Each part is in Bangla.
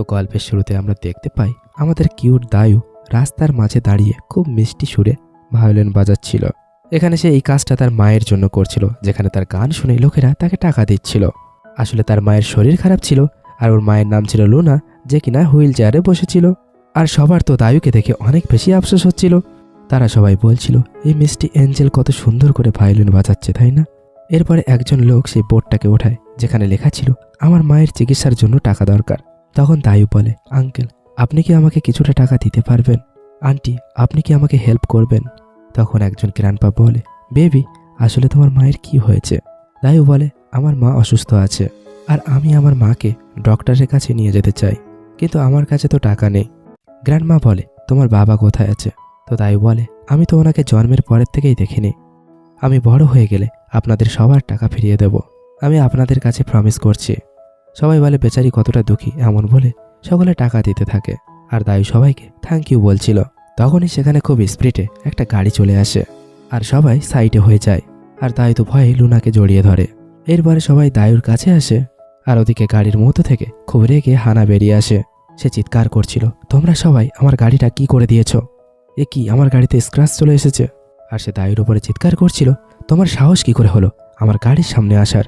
তো গল্পের শুরুতে আমরা দেখতে পাই আমাদের কিউট দায়ু রাস্তার মাঝে দাঁড়িয়ে খুব মিষ্টি সুরে ভায়োলিন বাজাচ্ছিল। এখানে সে এই কাজটা তার মায়ের জন্য করছিল, যেখানে তার গান শুনে লোকেরা তাকে টাকা দিচ্ছিল। আসলে তার মায়ের শরীর খারাপ ছিল আর ওর মায়ের নাম ছিল লুনা, যে কিনা হুইল চেয়ারে বসেছিল। আর সবার তো দায়ুকে দেখে অনেক বেশি আফসোস হচ্ছিল। তারা সবাই বলছিল, এই মিষ্টি এঞ্জেল কত সুন্দর করে ভায়োলিন বাজাচ্ছে, তাই না? এরপরে একজন লোক সেই বোর্ডটাকে ওঠায়, যেখানে লেখা ছিল, আমার মায়ের চিকিৎসার জন্য টাকা দরকার। তখন দায়ু বলে, আঙ্কেল, আপনি কি আমাকে কিছুটা টাকা দিতে পারবেন? আন্টি, আপনি কি আমাকে হেল্প করবেন? তখন একজন গ্র্যান্ডপা বলে, বেবি, আসলে তোমার মায়ের কি হয়েছে? দায়ু বলে, আমার মা অসুস্থ আছে, আর আমি আমার মাকে ডক্টরের কাছে নিয়ে যেতে চাই, কিন্তু আমার কাছে তো টাকা নেই। গ্র্যান্ডমা বলে, তোমার বাবা কোথায় আছে? তো দায়ু বলে, আমি তো ওনাকে জন্মের পরের থেকেই দেখিনি। আমি বড় হয়ে গেলে আপনাদের সবার টাকা ফিরিয়ে দেব। আমি আপনাদের কাছে প্রমিস করছি। সবাই বলে, বেচারি কতটা দুঃখী। এমন বলে সকলে টাকা দিতে থাকে। আর দায়ু সবাইকে থ্যাংক ইউ বলছিল। তখনই সেখানে খুব স্পিডে একটা গাড়ি চলে আসে আর সবাই সাইডে হয়ে যায়। আর দায়ু তো ভয়ে লুনাকে জড়িয়ে ধরে। এরপরে সবাই দায়ুর কাছে আসে আর ওদিকে গাড়ির মতো থেকে খুব রেগে হানা বেরিয়ে আসে। সে চিৎকার করছিল, তোমরা সবাই আমার গাড়িটা কি করে দিয়েছ? এ কি, আমার গাড়িতে স্ক্র্যাচ চলে এসেছে? আর সে দায়ুর উপরে চিৎকার করছিল, তোমার সাহস কি করে হলো আমার গাড়ির সামনে আসার?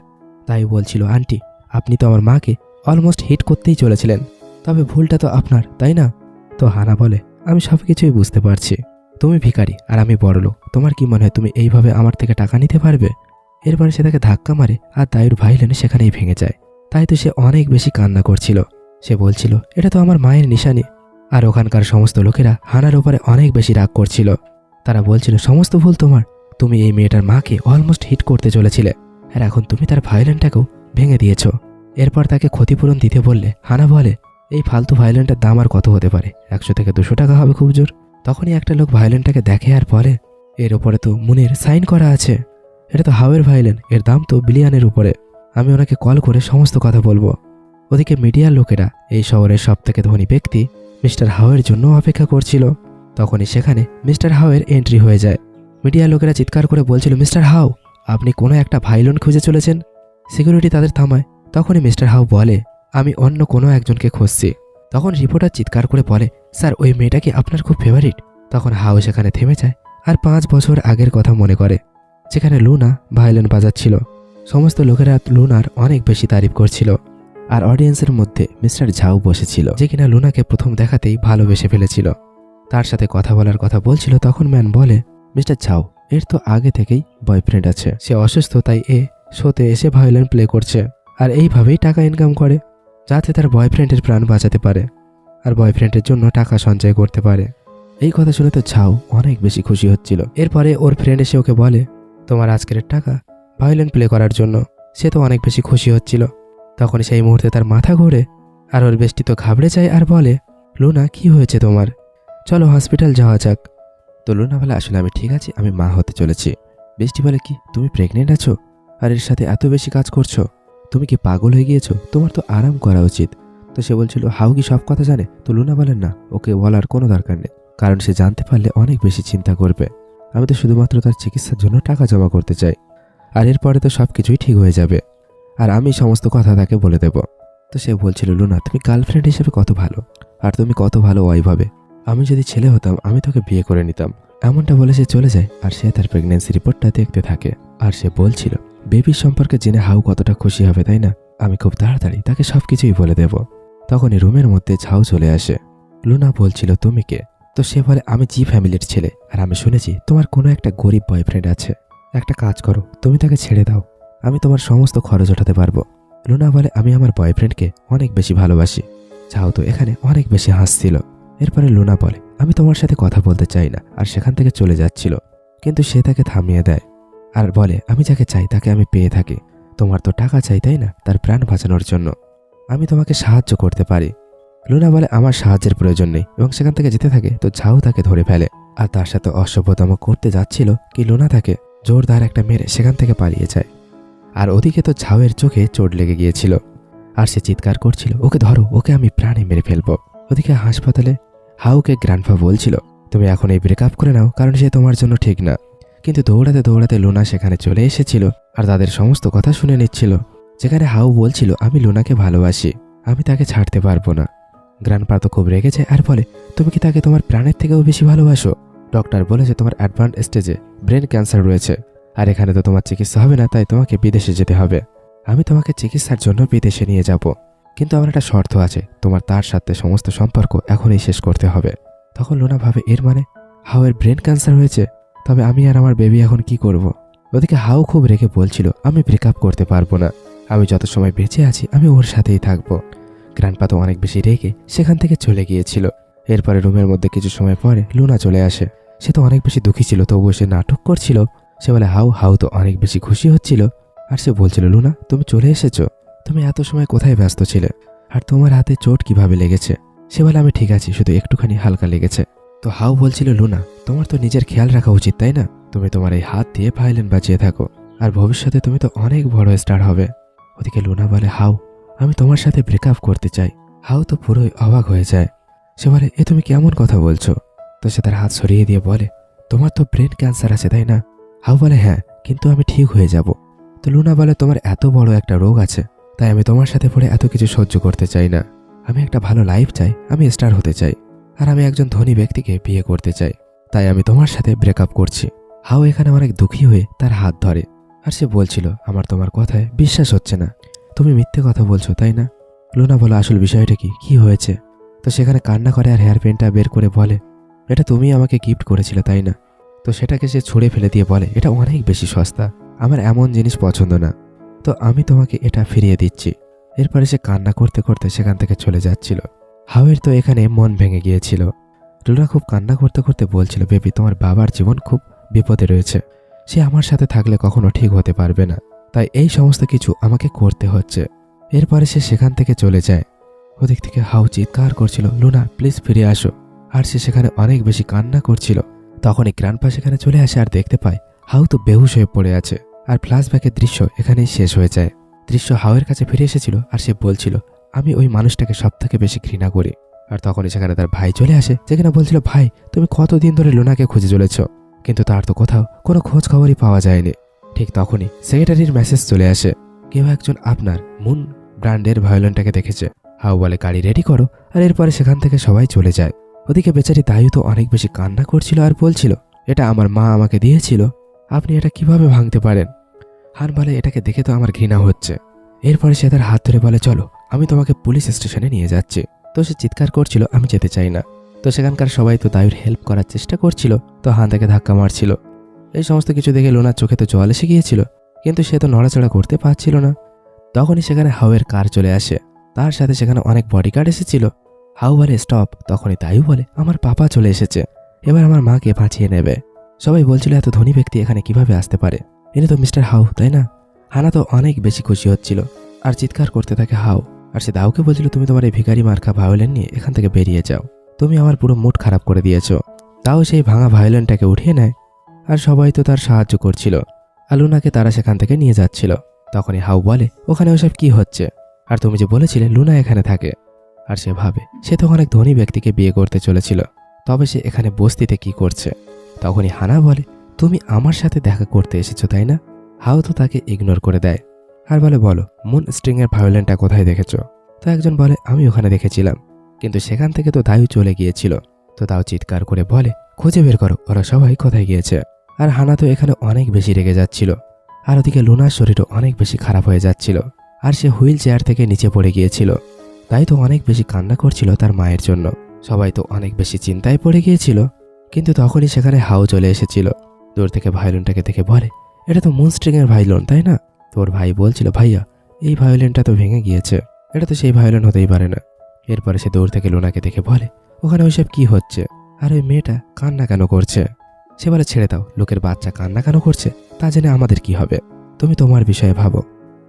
তাই বলছিল, আন্টি আপনি তো আমার মাকে অলমোস্ট হিট করতেই চলেছিলেন। তবে ভুলটা তো আপনার, তাই না? তো হানা বলে, আমি সব কিছুই বুঝতে পারছি। তুমি ভিখারি, আর আমি বড়লোক। তোমার কি মনে হয় তুমি এইভাবে আমার থেকে টাকা নিতে পারবে? এরপরে সে তাকে ধাক্কা মারে, আর দায়ুর ভাইলেন সেখানেই ভেঙে যায়। তাই তো সে অনেক বেশি কান্না করছিল। সে বলছিল, এটা তো আমার মায়ের নিশানি। আর ওখানকার সমস্ত লোকেরা হানার উপরে অনেক বেশি রাগ করছিল। তারা বলছিল, সমস্ত ভুল তোমার। তুমি এই মেয়েটার মাকে অলমোস্ট হিট করতে চলেছিলে। আর এখন তুমি তার ভায়োলেনটাকেও ভেঙে দিয়েছ। এরপর তাকে ক্ষতিপূরণ দিতে বললে, হানা বলে, এই ফালতু ভায়োলেনটার দাম আর কত হতে পারে? একশো থেকে দুশো টাকা হবে খুব জোর। তখনই একটা লোক ভায়োলেনটাকে দেখে আর বলে, এর ওপরে তো মুনির সাইন করা আছে। এটা তো হাওয়ের ভায়োলেন এর দাম তো বিলিয়ানের উপরে। আমি ওনাকে কল করে সমস্ত কথা বলব। ওদিকে মিডিয়ার লোকেরা এই শহরের সব থেকে ধনী ব্যক্তি মিস্টার হাওয়ের জন্য অপেক্ষা করছিল। তখনই সেখানে মিস্টার হাওয়ের এন্ট্রি হয়ে যায়। মিডিয়ার লোকেরা চিৎকার করে বলছিল, মিস্টার হাও, আপনি কোনো একটা ভাইলন খুঁজে চলেছেন? সিকিউরিটি তাদের থামায়। তখনই মিস্টার হাউ বলে, আমি অন্য কোনো একজনকে খুঁজছি। তখন রিপোর্টার চিৎকার করে বলে, স্যার, ওই মেয়েটা কি আপনার খুব ফেভারিট তখন হাউ সেখানে থেমে যায় আর পাঁচ বছর আগের কথা মনে করে, যেখানে লুনা ভায়োলিন বাজাচ্ছিল। সমস্ত লোকেরা লুনার অনেক বেশি তারিফ করছিল আর অডিয়েন্সের মধ্যে মিস্টার ঝাউ বসেছিল, যে কিনা লুনাকে প্রথম দেখাতেই ভালোবেসে ফেলেছিল। তার সাথে কথা বলার কথা বলছিল, তখন ম্যান বলে, মিস্টার ঝাউ, এর তো আগে থেকেই বয়ফ্রেন্ড আছে। সে অসুস্থ, তাই এ শোতে এসে ভায়োলিন প্লে করছে। আর এইভাবেই টাকা ইনকাম করে, যাতে তার বয়ফ্রেন্ডের প্রাণ বাঁচাতে পারে আর বয়ফ্রেন্ডের জন্য টাকা সঞ্চয় করতে পারে। এই কথা শুনে তো ঝাউ অনেক বেশি খুশি হচ্ছিল। এরপরে ওর ফ্রেন্ড এসে ওকে বলে, তোমার আজকের টাকা ভায়োলিন প্লে করার জন্য। সে তো অনেক বেশি খুশি হচ্ছিল। তখন সেই মুহূর্তে তার মাথা ঘোরে আর ওর বেষ্টি তো ঘাবড়ে যায় আর বলে, লুনা, কি হয়েছে তোমার? চলো হসপিটাল যাওয়া যাক। তো লুনা বলে, আসলে আমি ঠিক আছি, আমি মা হতে চলেছি। বৃষ্টি বলে, কি, তুমি প্রেগনেন্ট আছো? আর এর সাথে এত বেশি কাজ করছ? তুমি কি পাগল হয়ে গিয়েছো? তোমার তো আরাম করা উচিত। তো সে বলছিল, হাউ কি সব কথা জানে? তো লুনা বলেন না, ওকে বলার কোনো দরকার নেই। কারণ সে জানতে পারলে অনেক বেশি চিন্তা করবে। আমি তো শুধুমাত্র তার চিকিৎসার জন্য টাকা জমা করতে চাই। আর এরপরে তো সব কিছুই ঠিক হয়ে যাবে। আর আমি সমস্ত কথা তাকে বলে দেব। তো সে বলছিল, লুনা, তুমি গার্লফ্রেন্ড হিসেবে কত ভালো। আর তুমি কত ভালো ওয়াইফ আমি যদি ছেলে হতাম, আমি তোকে বিয়ে করে নিতাম। এমনটা বলে সে চলে যায়, আর সে তার প্রেগনেন্সি রিপোর্টটা দেখতে থাকে। আর সে বলছিল বেবির সম্পর্কে জেনে হাউ কতটা খুশি হবে, তাই না? আমি খুব তাড়াতাড়ি তাকে সব কিছুই বলে দেব। তখনই রুমের মধ্যে ঝাউ চলে আসে। লুনা বলছিল, তুমি কে? তো সে বলে, আমি জি ফ্যামিলির ছেলে। আর আমি শুনেছি, তোমার কোনো একটা গরিব বয়ফ্রেন্ড আছে। একটা কাজ করো, তুমি তাকে ছেড়ে দাও। আমি তোমার সমস্ত খরচ ওঠাতে পারব। লুনা বলে, আমি আমার বয়ফ্রেন্ডকে অনেক বেশি ভালোবাসি। চাও তো এখানে অনেক বেশি হাসছিল। এরপরে লুনা বলে, আমি তোমার সাথে কথা বলতে চাই না, আর সেখান থেকে চলে যাচ্ছিল। কিন্তু সে তাকে থামিয়ে দেয়। আর বলে, আমি যাকে চাই তাকে আমি পেয়ে থাকি। তোমার তো টাকা চাই, তাই না? তার প্রাণ বাঁচানোর জন্য। আমি তোমাকে সাহায্য করতে পারি। লুনা বলে, আমার সাহায্যের প্রয়োজন নেই এবং সেখান থেকে যেতে থাকে, তো ঝাউ তাকে ধরে ফেলে। আর তার সাথে অসভ্যতম করতে যাচ্ছিল কি লুনা তাকে জোরদার একটা মেরে সেখান থেকে পালিয়ে যায়। আর ওদিকে তো ঝাউয়ের চোখে চোট লেগে গিয়েছিল। আর সে চিৎকার করছিল, ওকে ধরো, ওকে আমি প্রাণে মেরে ফেলব। ওদিকে হাসপাতালে হাউকে গ্র্যান্ডফা বলছিল, তুমি এখন এই ব্রেকআপ করে নাও, কারণ সে তোমার জন্য ঠিক না। কিন্তু দৌড়াতে দৌড়াতে লুনা সেখানে চলে এসেছিল আর তাদের সমস্ত কথা শুনে নিচ্ছিল। যেখানে হাউ বলছিল, আমি লুনাকে ভালোবাসি, আমি তাকে ছাড়তে পারব না। গ্র্যান্ডপা তো খুব রেগেছে আর বলে, তুমি কি তাকে তোমার প্রাণের থেকেও বেশি ভালোবাসো? ডক্টর বলেছে তোমার অ্যাডভান্স স্টেজে ব্রেন ক্যান্সার রয়েছে, আর এখানে তো তোমার চিকিৎসা হবে না, তাই তোমাকে বিদেশে যেতে হবে। আমি তোমাকে চিকিৎসার জন্য বিদেশে নিয়ে যাব। কিন্তু আমার একটা শর্ত আছে, তোমার তার সাথে সমস্ত সম্পর্ক এখনই শেষ করতে হবে। তখন লোনা ভাবে, এর মানে? হাওয়ের ব্রেন ক্যান্সার হয়েছে? তবে আমি আর আমার বেবি এখন কি করব। ওদিকে হাউ খুব রেখে বলছিল, আমি ব্রেকআপ করতে পারব না। আমি যত সময় বেঁচে আছি, আমি ওর সাথেই থাকব। গ্র্যান্ডপা তো অনেক বেশি রেগে সেখান থেকে চলে গিয়েছিল। এরপরে রুমের মধ্যে কিছু সময় পরে লুনা চলে আসে। সে তো অনেক বেশি দুঃখী ছিল, তবুও সে নাটক করছিল। সে বলে হাউ হাউ তো অনেক বেশি খুশি হচ্ছিল। আর সে বলছিল, লুনা, তুমি চলে এসেছ। তুমি এত সময় কোথায় ব্যস্ত ছিলে? আর তোমার হাতে চোট কীভাবে লেগেছে? সে বলে, আমি ঠিক আছি, শুধু একটুখানি হালকা লেগেছে। তো হাউ বলছিল, লুনা তোমার তো নিজের খেয়াল রাখা উচিত, তাই না? তুমি তোমার এই হাত দিয়ে ভাইলেন বাজিয়ে থাকো, আর ভবিষ্যতে তুমি তো অনেক বড় স্টার হবে। ওদিকে লুনা বলে হাউ আমি তোমার সাথে ব্রেকআপ করতে চাই। হাউ তো পুরোই অবাক হয়ে যায়। সে বলে, এ তুমি কেমন কথা বলছো? তো সে তার হাত সরিয়ে দিয়ে বলে, তোমার তো ব্রেন ক্যান্সার আছে, তাই না? হাউ বলে হ্যাঁ কিন্তু আমি ঠিক হয়ে যাব। তো লুনা বলে, তোমার এত বড় একটা রোগ আছে, তাই আমি তোমার সাথে পড়ে এত কিছু সহ্য করতে চাই না। আমি একটা ভালো লাইফ চাই, আমি স্টার হতে চাই, আর আমি একজন ধনী ব্যক্তিকে বিয়ে করতে চাই। তাই আমি তোমার সাথে ব্রেকআপ করছি। হাউ এখানে অনেক দুঃখী হয়ে তার হাত ধরে। আর সে বলছিল, আমার তোমার কথায় বিশ্বাস হচ্ছে না। তুমি মিথ্যে কথা বলছো, তাই না? লুনা বলো, আসল বিষয়টা কি? কি হয়েছে? তো সেখানে কান্না করে আর হেয়ার পেনটা বের করে বলে, এটা তুমি আমাকে গিফট করেছিলে, তাই না? তো সেটাকে সে ছুঁড়ে ফেলে দিয়ে বলে, এটা অনেক বেশি সস্তা। আমার এমন জিনিস পছন্দ না। তো আমি তোমাকে এটা ফিরিয়ে দিচ্ছি। এরপরে সে কান্না করতে করতে সেখান থেকে চলে যাচ্ছিল। হাওয়ের তো এখানে মন ভেঙে গিয়েছিল। লুনা খুব কান্না করতে করতে বলছিল, বেবি, তোমার বাবার জীবন খুব বিপদে রয়েছে। সে আমার সাথে থাকলে কখনো ঠিক হতে পারবে না। তাই এই সমস্ত কিছু আমাকে করতে হচ্ছে। এরপরে সে সেখান থেকে চলে যায়। ওদিক থেকে হাউ চিৎকার করছিল লুনা প্লিজ ফিরে আসো। আর সে সেখানে অনেক বেশি কান্না করছিল। তখনই গ্রান্ডপা সেখানে চলে আসে আর দেখতে পায়, হাউ তো বেহুশ হয়ে পড়ে আছে। আর ফ্ল্যাশব্যাকের দৃশ্য এখানেই শেষ হয়ে যায়। দৃশ্য হাউয়ের কাছে ফিরে এসেছিল আর সে বলছিল, আমি ওই মানুষটাকে সব থেকে বেশি ঘৃণা করি। আর তখনই সেখানে তার ভাই চলে আসে যেখানে বলছিল, ভাই, তুমি কতদিন ধরে লোনাকে খুঁজে চলেছ? কিন্তু তার তো কোথাও কোনো খোঁজ খবরই পাওয়া যায়নি। ঠিক তখনই সেক্রেটারির মেসেজ চলে আসে। কেউ একজন আপনার মুন ব্র্যান্ডের ভায়োলিনটাকে দেখেছে। হাউ বলে, গাড়ি রেডি করো। আর এরপরে সেখান থেকে সবাই চলে যায়। ওদিকে বেচারি দায়ু তো অনেক বেশি কান্না করছিল আর বলছিল, এটা আমার মা আমাকে দিয়েছিল। আপনি এটা কীভাবে ভাঙতে পারেন? হান বলে, এটাকে দেখে তো আমার ঘৃণা হচ্ছে। এরপরে সে তার হাত ধরে বলে, চলো, আমি তোমাকে পুলিশ স্টেশনে নিয়ে যাচ্ছি। তো সে চিৎকার করছিল, আমি যেতে চাই না। তো সেখানকার সবাই তো দায়ুর হেল্প করার চেষ্টা করছিল, তো হান তাকে ধাক্কা মারছিল। এই সমস্ত কিছু দেখে লোনার চোখে তো জল এসে গিয়েছিল, কিন্তু সে তো নড়াচড়া করতে পারছিল না। তখনই সেখানে হাউয়ের কার চলে আসে, তার সাথে সেখানে অনেক বডিগার্ড এসেছিল। হাউ বলে, স্টপ, তখনই তাইও বলে, আমার পাপা চলে এসেছে, এবার আমার মাকে বাঁচিয়ে নেবে। সবাই বলছিল, এত ধনী ব্যক্তি এখানে কীভাবে আসতে পারে? ইনি তো মিস্টার হাউ, তাই না? হানা তো অনেক বেশি খুশি হচ্ছিল, আর চিৎকার করতে থাকে হাউ। আর সে দাউকে বলছিল, তুমি তোমার এই ভিখারি মার্কা ভায়োলিন নিয়ে এখান থেকে বেরিয়ে যাও। তুমি আমার পুরো মুড খারাপ করে দিয়েছ। তাও সেই ভাঙা ভায়োলিনটাকে উঠিয়ে নেয়। আর সবাই তো তার সাহায্য করছিল। আলুনাকে তারা সেখান থেকে নিয়ে যাচ্ছিল। তখনই হাউ বলে, ওখানে ওসব কি হচ্ছে? আর তুমি যে বলেছিলে, লুনা এখানে থাকে। আর সে ভাবে, সে তো অনেক ধনী ব্যক্তিকে বিয়ে করতে চলেছিল। তবে সে এখানে বস্তিতে কি করছে? তখনই হানা বলে, তুমি আমার সাথে দেখা করতে এসেছ, তাই না? হাউ তো তাকে ইগনোর করে দেয়। আর বলে, বলো মুন স্ট্রিংয়ের ভায়োলেনটা কোথায় দেখেছ? তো একজন বলে, আমি ওখানে দেখেছিলাম। কিন্তু সেখান থেকে তো দায়ু চলে গিয়েছিল। তো তাও চিৎকার করে বলে, খুঁজে বের করো, ওরা সবাই কোথায় গিয়েছে? আর হানা তো এখানে অনেক বেশি রেগে যাচ্ছিল। আর ওদিকে লুনার শরীরও অনেক বেশি খারাপ হয়ে যাচ্ছিল। আর সে হুইল চেয়ার থেকে নিচে পড়ে গিয়েছিল। তাই তো অনেক বেশি কান্না করছিল তার মায়ের জন্য। সবাই তো অনেক বেশি চিন্তায় পড়ে গিয়েছিল। কিন্তু তখনই সেখানে হাও চলে এসেছিল। দূর থেকে ভায়োলিনটাকে দেখে বলে, এটা তো মুনস্ট্রিংয়ের ভায়োলিন তাই না? তোর ভাই বলছিল, ভাইয়া, এই ভায়োলিনটা তো ভেঙে গিয়েছে। এটা তো সেই ভায়োলিন হতেই পারে না। এরপরে সে দূর থেকে লোনাকে দেখে বলে, ওখানে ওইসব কি হচ্ছে? আর ওই মেয়েটা কান্না কেন করছে? সে বলে, ছেড়ে দাও, লোকের বাচ্চা কান্না কেন করছে? তা জেনে আমাদের কি হবে? তুমি তোমার বিষয়ে ভাবো।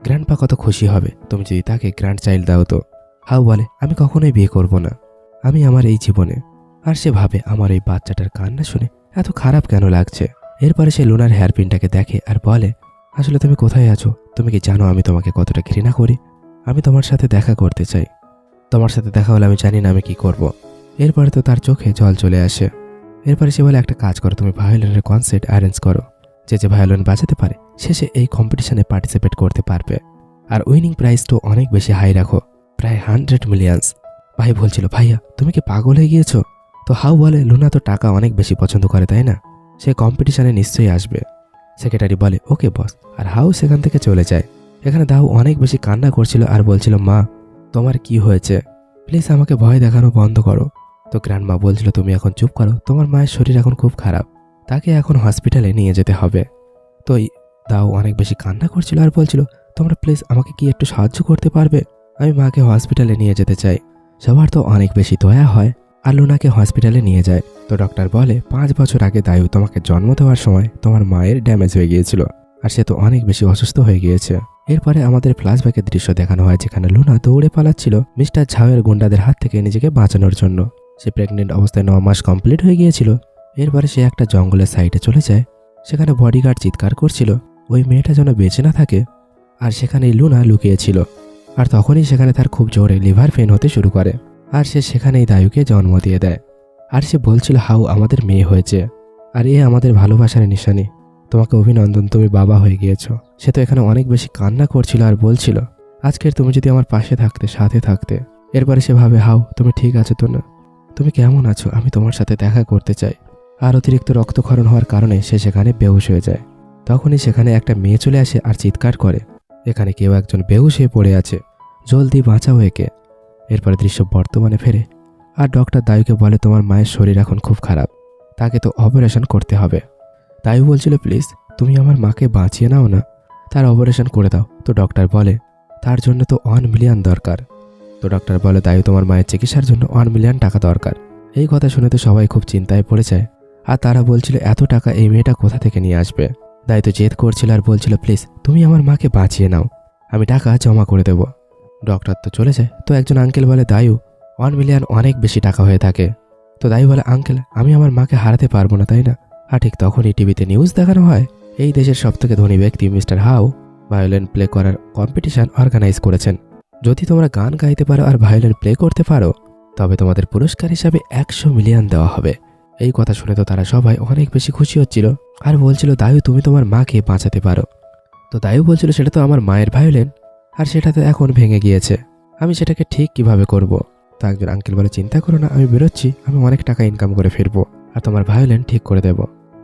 গ্র্যান্ডপা কত খুশি হবে। তুমি যদি তাকে গ্র্যান্ড চাইল্ড দাও তো। হাউ বলে, আমি কখনোই বিয়ে করব না। আমি আমার এই জীবনে। আর সে ভাবে আমার এই বাচ্চাটার কান্না শুনে এত খারাপ কেন লাগছে। এরপরে সে লুনার হেয়ারপিনটাকে দেখে আর বলে আসলে তুমি কোথায় আছো? তুমি কি জানো আমি তোমাকে কতটা ঘৃণা করি? আমি তোমার সাথে দেখা করতে চাই। তোমার সাথে দেখা হলে আমি জানি না আমি কি করব। এরপরে তো তার চোখে জল চলে আসে। এরপরে সে বলে, একটা কাজ করো, তুমি ভায়োলিনের কনসার্ট অ্যারেঞ্জ করো। যে যে ভায়োলিন বাজাতে পারে শেষে এই কম্পিটিশনে পার্টিসিপেট করতে পারবে। আর উইনিং প্রাইসটাও অনেক বেশি হাই রাখো। প্রায় হান্ড্রেড মিলিয়ন্স ভাই বলছিল, ভাইয়া, তুমি কি পাগল হয়ে গিয়েছো? তো হাউ বলে, লুনা তো টাকা অনেক বেশি পছন্দ করে, তাই না? সে কম্পিটিশনে নিশ্চয়ই আসবে। সেক্রেটারি বলে, ওকে, বস। আর হাউ সেখান থেকে চলে যায়। এখানে দাউ অনেক বেশি কান্না করছিল আর বলছিল, মা, তোমার কি হয়েছে? প্লিজ আমাকে ভয় দেখানো বন্ধ করো। তো গ্র্যান্ড মা বলছিল, তুমি এখন চুপ করো। তোমার মায়ের শরীর এখন খুব খারাপ। তাকে এখন হসপিটালে নিয়ে যেতে হবে। তো দাও অনেক বেশি কান্না করছিল আর বলছিল, তোমরা প্লিজ আমাকে কি একটু সাহায্য করতে পারবে? আমি মাকে হসপিটালে নিয়ে যেতে চাই। সবার তো অনেক বেশি দয়া হয়। আর লুনাকে হসপিটালে নিয়ে যায়। তো ডক্টর বলে, পাঁচ বছর আগে দায়ু তোমাকে জন্ম দেওয়ার সময় তোমার মায়ের ড্যামেজ হয়ে গিয়েছিল আর সে তো অনেক বেশি অসুস্থ হয়ে গিয়েছে। এরপরে আমাদের ফ্ল্যাশব্যাকের দৃশ্য দেখানো হয় যেখানে লুনা দৌড়ে পালাচ্ছিল মিস্টার ঝাওয়ের গুন্ডাদের হাত থেকে নিজেকে বাঁচানোর জন্য। সে প্রেগনেন্ট অবস্থায় ন মাস কমপ্লিট হয়ে গিয়েছিল। এরপরে সে একটা জঙ্গলের সাইডে চলে যায়, সেখানে বডিগার্ড চিৎকার করছিল। ওই মেয়েটা যেন বেঁচে না থাকে আর সেখানে লুনা লুকিয়েছিল। আর তখনই সেখানে তার খুব জোরে লিভার পেন হতে শুরু করে। আর সে সেখানেই দায়ুকে জন্ম দিয়ে দেয়। আর সে বলছিল, হাউ, আমাদের মেয়ে হয়েছে। আর এ আমাদের ভালোবাসার নিশানি। তোমাকে অভিনন্দন, তুমি বাবা হয়ে গিয়েছো। সে তো এখানে অনেক বেশি কান্না করছিল আর বলছিল, আজকের তুমি যদি আমার পাশে থাকতে, সাথে থাকতে, এরপরে সে ভাবে, হাউ, তুমি ঠিক আছো তো না? তুমি কেমন আছো? আমি তোমার সাথে দেখা করতে চাই। আর অতিরিক্ত রক্তক্ষরণ হওয়ার কারণে সে সেখানে বেহুশ হয়ে যায়। তখনই সেখানে একটা মেয়ে চলে আসে আর চিৎকার করে। এখানে কেউ একজন বেহুশ হয়ে পড়ে আছে। জলদি বাঁচাও একে। এরপরে দৃশ্য বর্তমানে ফেরে। আর ডক্টর দায়ুকে বলে, তোমার মায়ের শরীর এখন খুব খারাপ। তাকে তো অপারেশন করতে হবে। দায়ু বলছিল, প্লিজ, তুমি আমার মাকে বাঁচিয়ে নাও না। তার অপারেশন করে দাও। তো ডক্টর বলে, তার জন্য তো ওয়ান মিলিয়ন দরকার। তো ডক্টর বলে, দায়ু, তোমার মায়ের চিকিৎসার জন্য ওয়ান মিলিয়ন টাকা দরকার। এই কথা শুনে তো সবাই খুব চিন্তায় পড়ে যায়। আর তারা বলছিল, এত টাকা এই মেয়েটা কোথা থেকে নিয়ে আসবে? দায়ু তো জেদ করছিল আর বলছিল, প্লিজ, তুমি আমার মাকে বাঁচিয়ে নাও। আমি টাকা জমা করে দেব। ডক্টর তো চলে যায় তো একজন আঙ্কেল বলে দায়ু ওয়ান মিলিয়ন অনেক বেশি টাকা হয়ে থাকে। তো দায়ু বলে আঙ্কেল আমি আমার মাকে হারাতে পারব না, তাই না? আর ঠিক তখনই টিভিতে নিউজ দেখানো হয়। এই দেশের সবথেকে ধনী ব্যক্তি মিস্টার হাউ ভায়োলিন প্লে করার কম্পিটিশন অর্গানাইজ করেছেন। যদি তোমরা গান গাইতে পারো আর ভায়োলিন প্লে করতে পারো, তবে তোমাদের পুরস্কার হিসাবে একশো মিলিয়ন দেওয়া হবে। এই কথা শুনে তো তারা সবাই অনেক বেশি খুশি হচ্ছিল আর বলছিল, দায়ু, তুমি তোমার মাকে বাঁচাতে পারো। তো দায়ু বলছিল, সেটা তো আমার মায়ের ভায়োলিন আর সেটা তো এখন ভেঙে গিয়েছে। আমি সেটাকে ঠিক কীভাবে করব। তো একজন আঙ্কেল বলে, চিন্তা করো না, আমি বেরোচ্ছি, আমি অনেক টাকা ইনকাম করে ফিরবো, আর তোমার ভায়োলিন ঠিক করে দেব।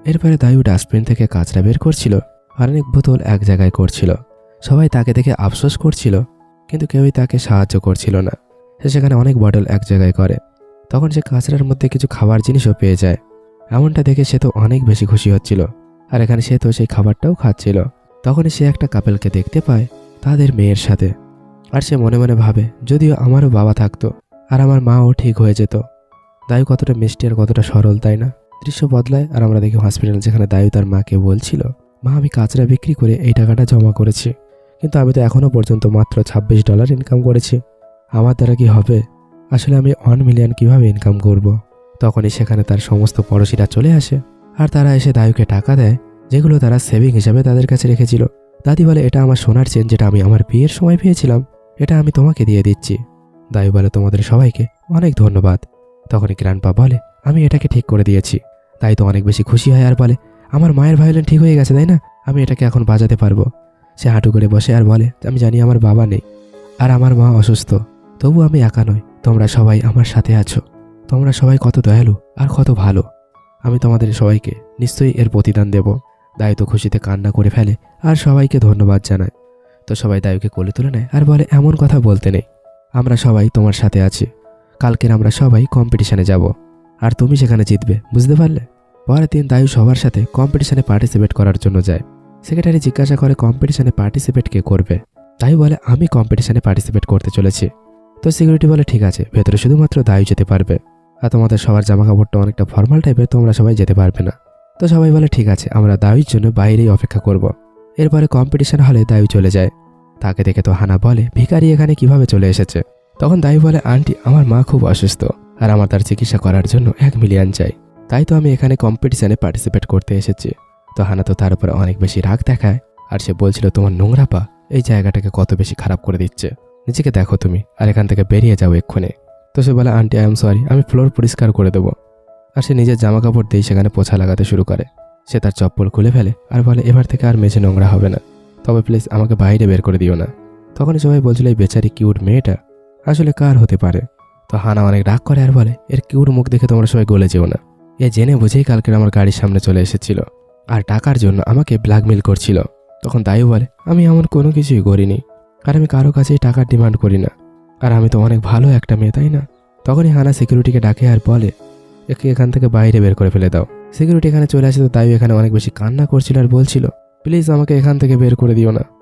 এরপরে দায়ু ডাস্টবিন থেকে কাঁচরা বের করছিল, আর অনেক বোতল এক জায়গায় করছিল। সবাই তাকে দেখে আফসোস করছিল, কিন্তু কেউই তাকে সাহায্য করছিল না। সে সেখানে অনেক বটল এক জায়গায় করে। তখন সে কাঁচরার মধ্যে কিছু খাবার জিনিসও পেয়ে যায়। এমনটা দেখে সে তো অনেক বেশি খুশি হচ্ছিল, আর এখানে সে তো সেই খাবারটাও খাচ্ছিল। তখনই সে একটা কাপেলকে দেখতে পায় তাদের মেয়ের সাথে। আর সে মনে মনে ভাবে, যদিও আমারও বাবা থাকতো, আর আমার মাও ঠিক হয়ে যেত। দায়ু কতটা মিষ্টি আর কতটা সরল, তাই না? দৃশ্য বদলায় আর আমরা দেখি হসপিটাল যেখানে দায়ু তার মাকে বলছিল, মা, আমি কাঁচরা বিক্রি করে এই টাকাটা জমা করেছি। কিন্তু আমি তো এখনও পর্যন্ত মাত্র ছাব্বিশ ডলার ইনকাম করেছি। আমার দ্বারা কি হবে? আসলে আমি ওয়ান মিলিয়ন কীভাবে ইনকাম করব। তখনই সেখানে তার সমস্ত পড়োশিরা চলে আসে, আর তারা এসে দায়ুকে টাকা দেয়, যেগুলো তারা সেভিং হিসাবে তাদের কাছে রেখেছিল। দাদি বলে, এটা আমার সোনার চেন যেটা আমি আমার বিয়ের সময় পেয়েছিলাম, এটা আমি তোমাকে দিয়ে দিচ্ছি। দায়ু বলে, তোমাদের সবাইকে অনেক ধন্যবাদ। তখনই গ্র্যান্ডপা বলে, আমি এটাকে ঠিক করে দিয়েছি। তাই তো অনেক বেশি খুশি হয় আর বলে, আমার মায়ের ভায়োলিন ঠিক হয়ে গেছে, তাই না? আমি এটাকে এখন বাজাতে পারব। সে হাঁটু করে বসে আর বলে, আমি জানি আমার বাবা নেই, আর আমার মা অসুস্থ। তবু আমি একা নই, তোমরা সবাই আমার সাথে আছো। তোমরা সবাই কত দয়ালু আর কত ভালো। আমি তোমাদের সবাইকে নিশ্চয়ই এর প্রতিদান দেব। দায়িত্ব খুশিতে কান্না করে ফেলে আর সবাইকে ধন্যবাদ জানায়। তো সবাই দায়ুকে কোলে তুলে নেয় আর বলে, এমন কথা বলতে নেই। আমরা সবাই তোমার সাথে আছি। কালকের আমরা সবাই কম্পিটিশানে যাব। আর তুমি সেখানে জিতবে। বুঝতে পারলে? পরের দিন দায়ু সবার সাথে কম্পিটিশানে পার্টিসিপেট করার জন্য যায়। সেক্রেটারি জিজ্ঞাসা করে কম্পিটিশনে পার্টিসিপেট কে করবে? তাই বলে, আমি কম্পিটিশানে পার্টিসিপেট করতে চলেছি। তো সিকিউরিটি বলে, ঠিক আছে, ভেতরে শুধুমাত্র দায়ু যেতে পারবে। আর তোমাদের সবার জামা কাপড়টা অনেকটা ফর্মাল টাইপের তোমরা সবাই যেতে পারবে না। তো সবাই বলে, ঠিক আছে, আমরা দায়ুর জন্য বাইরেই অপেক্ষা করব। এরপরে কম্পিটিশন হলে দায়ু চলে যায়। তাকে দেখে তো হানা বলে, ভিখারি এখানে কীভাবে চলে এসেছে? তখন দায়ু বলে, আন্টি, আমার মা খুব অসুস্থ আর আমার তার চিকিৎসা করার জন্য এক মিলিয়ন চাই। তাই তো আমি এখানে কম্পিটিশনে পার্টিসিপেট করতে এসেছি। তো হানা তো তার উপরে অনেক বেশি রাগ দেখায় আর সে বলছিল, তোমার নোংরা পা এই জায়গাটাকে কত বেশি খারাপ করে দিচ্ছে। নিজেকে দেখো তুমি আর এখান থেকে বেরিয়ে যাও এক্ষুনি। তো সে বলে, আন্টি আই এম সরি আমি ফ্লোর পরিষ্কার করে দেবো। আর সে নিজের জামা কাপড় দিয়ে সেখানে পোছা লাগাতে শুরু করে। সে তার চপ্পল খুলে ফেলে আর বলে, এবার থেকে আর মেঝে নোংরা হবে না। তবে প্লিজ আমাকে বাইরে বের করে দিও না। তখনই সবাই বলছিল, এই বেচারি কিউট মেয়েটা আসলে কার হতে পারে? তো হানা অনেক রাগ করে আর বলে, এর কিউর মুখ দেখে তোমরা সবাই গলে যেও না। এ জেনে বুঝেই কালকের আমার গাড়ির সামনে চলে এসেছিল আর টাকার জন্য আমাকে ব্ল্যাকমেল করছিল। তখন দায়ু বলে, আমি এমন কোনো কিছুই করিনি আর আমি কারও কাছেই টাকার ডিমান্ড করি না। আর আমি তো অনেক ভালো একটা মেয়ে, তাই না? তখনই হানা সিকিউরিটিকে ডাকে আর বলে, একে এখান থেকে বাইরে বের করে ফেলে দাও। সিকিউরিটি এখানে চলে আসে তো তাইও এখানে অনেক বেশি কান্না করছিল আর বলছিল প্লিজ আমাকে এখান থেকে বের করে দিও না।